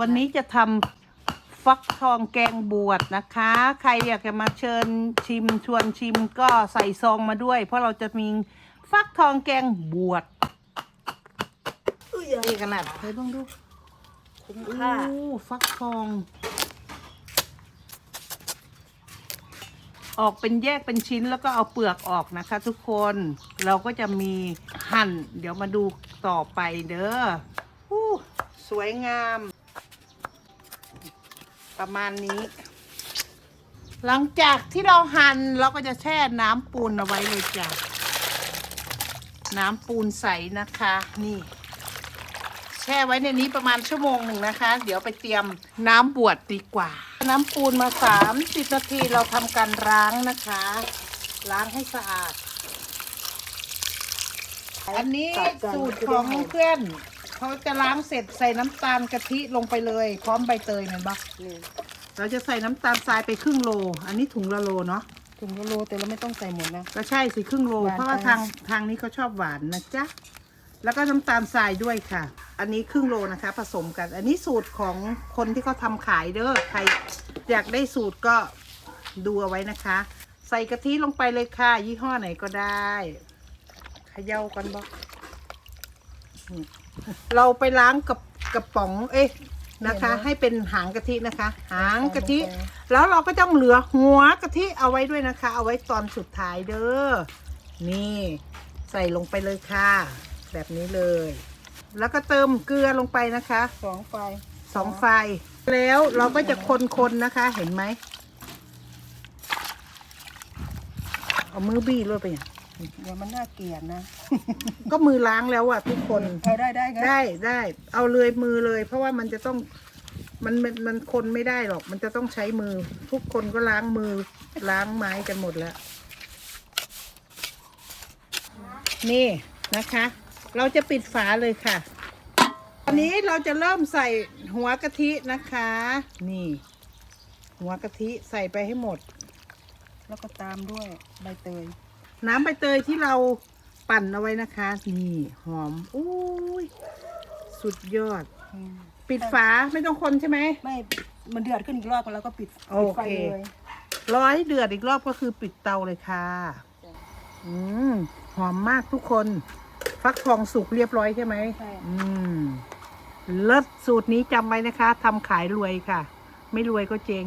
วันนี้จะทำฟักทองแกงบวชนะคะ ใครอยากจะมาเชิญชิมชวนชิมก็ใส่ซองมาด้วย เพราะเราจะมีฟักทองแกงบวชนี่ขนาดเฮ้ยต้องดูคุ้มค่าโอ้ฟักทอง ออกเป็นแยกเป็นชิ้นแล้วก็เอาเปลือกออกนะคะ ทุกคนเราก็จะมีหั่น เดี๋ยวมาดูต่อไปเด้ออู้สวยงาม ประมาณนี้ หลังจากที่เราหั่นเราก็จะแช่น้ำปูนเอาไว้เลยจ้ะน้ำปูนใสนะคะ นี่ แช่ไว้ในนี้ประมาณชั่วโมงหนึ่งนะคะ เดี๋ยวไปเตรียมน้ำบวชดีกว่า น้ำปูนมาสามสิบนาทีเราทำการล้างนะคะ ล้างให้สะอาด อันนี้สูตรของเพื่อน เขาจะล้างเสร็จใส่น้ำตาลกะทิลงไปเลย พร้อมใบเตยเห็นปะนี่เราจะใส่น้ำตาลทรายไปครึ่งโล อันนี้ถุงละโลเนาะถุงละโลแต่เราไม่ต้องใส่หมดนะ ก็ใช่สิครึ่งโล หวานเพราะว่าไปทางทางนี้เขาชอบหวานนะจ๊ะ แล้วก็น้ำตาลทรายด้วยค่ะ อันนี้ครึ่งโลนะคะ ผสมกัน อันนี้สูตรของคนที่เขาทำขายเด้อ ใครอยากได้สูตรก็ดูเอาไว้นะคะ ใส่กะทิลงไปเลยค่ะ ยี่ห้อไหนก็ได้เขย่ากันบอกนี่ เราไปล้างกับกระป๋อง เอ๊ะนะคะให้เป็นหางกะทินะคะ หางกะทิ แล้วเราก็ต้องเหลือหัวกะทิเอาไว้ด้วยนะคะ เอาไว้ตอนสุดท้ายเด้อ นี่ ใส่ลงไปเลยค่ะ แบบนี้เลย แล้วก็เติมเกลือลงไปนะคะ สองไฟสองไฟ แล้วเราก็จะคนๆนะคะ เห็นไหม เอามือบี้เลยไปอย่าง เดี๋ยวมันน่าเกลียดนะ ก็มือล้างแล้วอะทุกคน เอาได้ได้ไงได้ได้ เอาเลยมือเลย เพราะว่ามันจะต้องมันมันมันคนไม่ได้หรอก มันจะต้องใช้มือ ทุกคนก็ล้างมือล้างไม้กันหมดแล้ว นี่นะคะ เราจะปิดฝาเลยค่ะตอนนี้เราจะเริ่มใส่หัวกะทินะคะ นี่ หัวกะทิใส่ไปให้หมด แล้วก็ตามด้วยใบเตย น้ำใบเตยที่เราปั่นเอาไว้นะคะ นี่หอมอุ้ยสุดยอดอืมปิดฝาไม่ต้องคนใช่ไหม ไม่มันเดือดขึ้นอีกรอบแล้วก็ปิดโอปิดไฟเค เลยร้อยเดือดอีกรอบก็คือปิดเตาเลยค่ะ อืมหอมมากทุกคน ฟักทองสุกเรียบร้อยใช่ไหมใช่อืมเลิศสูตรนี้จำไว้นะคะทำขายรวยค่ะ ไม่รวยก็เจ๊ง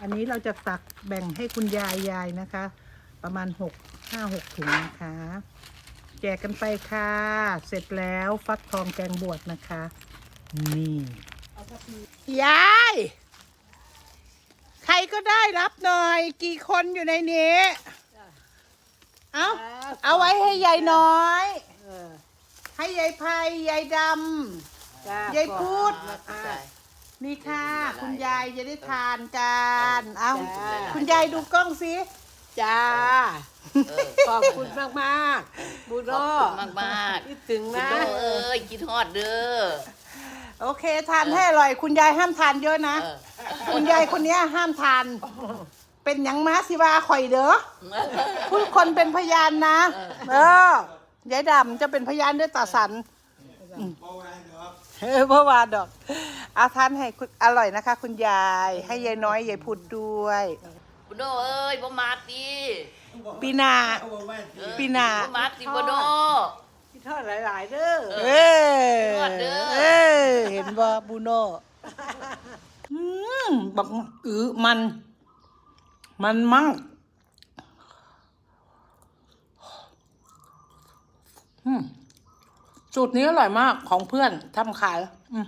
อันนี้เราจะตักแบ่งให้คุณยายยายนะคะ ประมาณหกห้าหกถุงนะคะ แจกกันไปค่ะ เสร็จแล้วฟักทองแกงบวชนะคะ นี่ยาย ใครก็ได้รับหน่อย กี่คนอยู่ในนี้ เอาเอาไว้ให้ยายน้อย ให้ยายไพยายดำยายพูดนี่ค่ะ คุณยายจะได้ทานกัน เอาจ้าคุณยายดูกล้องสิ จ้าขอบคุณมากมากๆบูโดขอบคุณมากๆคิดถึงคุณนะโดเอ้ยกินทอดเด้อโอเคทานให้อร่อย คุณยายห้ามทานเยอะนะ เออคุณยายคนเนี้ยห้ามทาน เป็นหยังมาสิวาข่อยเด้อผู้คนเป็นพยานนะ เออยายดำจะเป็นพยานด้วยตาสันเออเมื่อวานดอก อาทานให้คุณอร่อยนะคะ คุณยาย ให้ยายน้อยยายพูดด้วยคุณ โดเอ้ยบ่มาตีปีหนาปีหนาบ่มาตีบ่โดคิดทอดหลาย ๆเด้อ เอ้ยนวดเด้อ เอ้ยเห็นบ่บูโน่อืมบักอือมัน มันมั่งอืมสูตรนี้อร่อยมากของเพื่อนทำขาย อืม